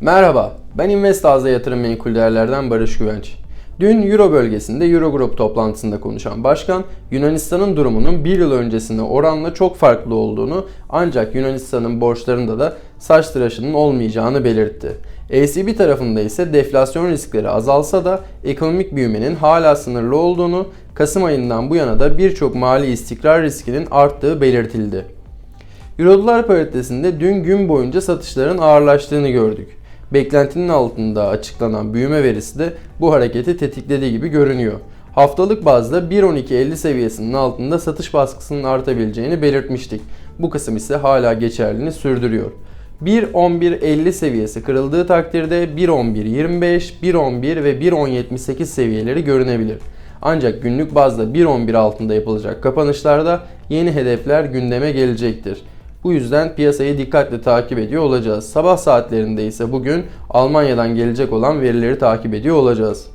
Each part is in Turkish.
Merhaba, ben Investaz'da yatırım menkul değerlerden Barış Güvenç. Dün Euro bölgesinde Eurogroup toplantısında konuşan başkan, Yunanistan'ın durumunun bir yıl öncesine oranla çok farklı olduğunu ancak Yunanistan'ın borçlarında da saç tıraşının olmayacağını belirtti. ECB tarafında ise deflasyon riskleri azalsa da ekonomik büyümenin hala sınırlı olduğunu, Kasım ayından bu yana da birçok mali istikrar riskinin arttığı belirtildi. Euro-dolar paritesinde dün gün boyunca satışların ağırlaştığını gördük. Beklentinin altında açıklanan büyüme verisi de bu hareketi tetiklediği gibi görünüyor. Haftalık bazda 1.12.50 seviyesinin altında satış baskısının artabileceğini belirtmiştik. Bu kısım ise hala geçerliliğini sürdürüyor. 1.11.50 seviyesi kırıldığı takdirde 1.11.25, 1.11 ve 1.10.78 seviyeleri görünebilir. Ancak günlük bazda 1.11 altında yapılacak kapanışlarda yeni hedefler gündeme gelecektir. Bu yüzden piyasayı dikkatle takip ediyor olacağız. Sabah saatlerinde ise bugün Almanya'dan gelecek olan verileri takip ediyor olacağız.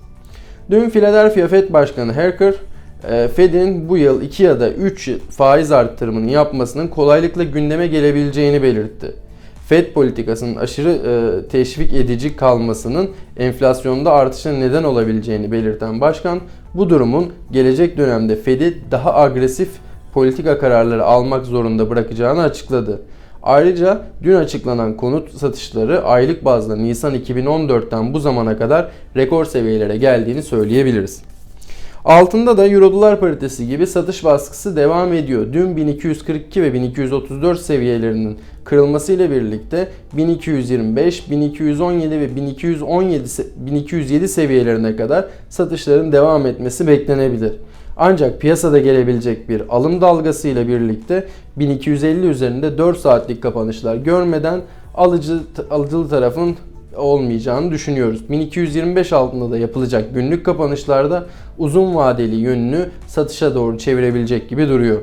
Dün Philadelphia Fed Başkanı Herker, e, Fed'in bu yıl 2 ya da 3 faiz arttırımını yapmasının kolaylıkla gündeme gelebileceğini belirtti. Fed politikasının aşırı e, teşvik edici kalmasının enflasyonda artışa neden olabileceğini belirten başkan, bu durumun gelecek dönemde Fed'i daha agresif politika kararları almak zorunda bırakacağını açıkladı. Ayrıca dün açıklanan konut satışları aylık bazda Nisan 2014'ten bu zamana kadar rekor seviyelere geldiğini söyleyebiliriz. Altında da Euro paritesi gibi satış baskısı devam ediyor. Dün 1242 ve 1234 seviyelerinin kırılması ile birlikte 1225, 1217 ve 1217 1207 seviyelerine kadar satışların devam etmesi beklenebilir. Ancak piyasada gelebilecek bir alım dalgası ile birlikte 1250 üzerinde 4 saatlik kapanışlar görmeden alıcı alıcılı tarafın olmayacağını düşünüyoruz. 1225 altında da yapılacak günlük kapanışlarda uzun vadeli yönünü satışa doğru çevirebilecek gibi duruyor.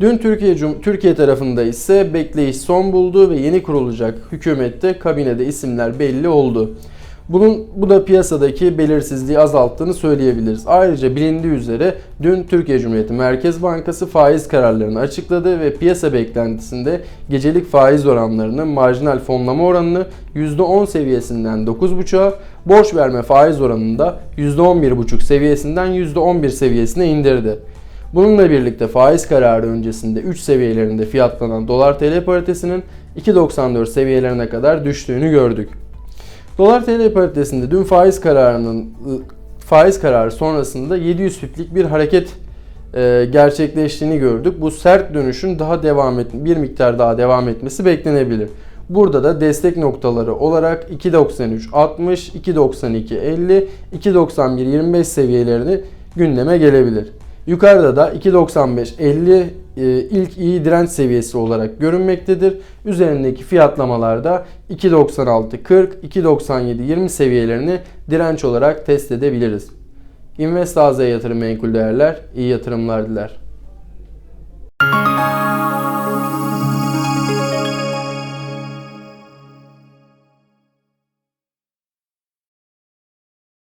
Dün Türkiye Türkiye tarafında ise bekleyiş son buldu ve yeni kurulacak hükümette kabinede isimler belli oldu. Bunun bu da piyasadaki belirsizliği azalttığını söyleyebiliriz. Ayrıca bilindiği üzere dün Türkiye Cumhuriyeti Merkez Bankası faiz kararlarını açıkladı ve piyasa beklentisinde gecelik faiz oranlarının marjinal fonlama oranını %10 seviyesinden 9.5'a, borç verme faiz oranında %11.5 seviyesinden %11 seviyesine indirdi. Bununla birlikte faiz kararı öncesinde 3 seviyelerinde fiyatlanan dolar TL paritesinin 2.94 seviyelerine kadar düştüğünü gördük. Dolar TL paritesinde dün faiz kararının faiz kararı sonrasında 700 piplik bir hareket e, gerçekleştiğini gördük. Bu sert dönüşün daha devam et bir miktar daha devam etmesi beklenebilir. Burada da destek noktaları olarak 2.93 60, 2.92 50, 2.91 25 seviyelerini gündeme gelebilir. Yukarıda da 2.95-50 e, ilk iyi direnç seviyesi olarak görünmektedir. Üzerindeki fiyatlamalarda 2.96-40, 2.97-20 seviyelerini direnç olarak test edebiliriz. Invest AZ yatırım menkul değerler, iyi yatırımlar diler.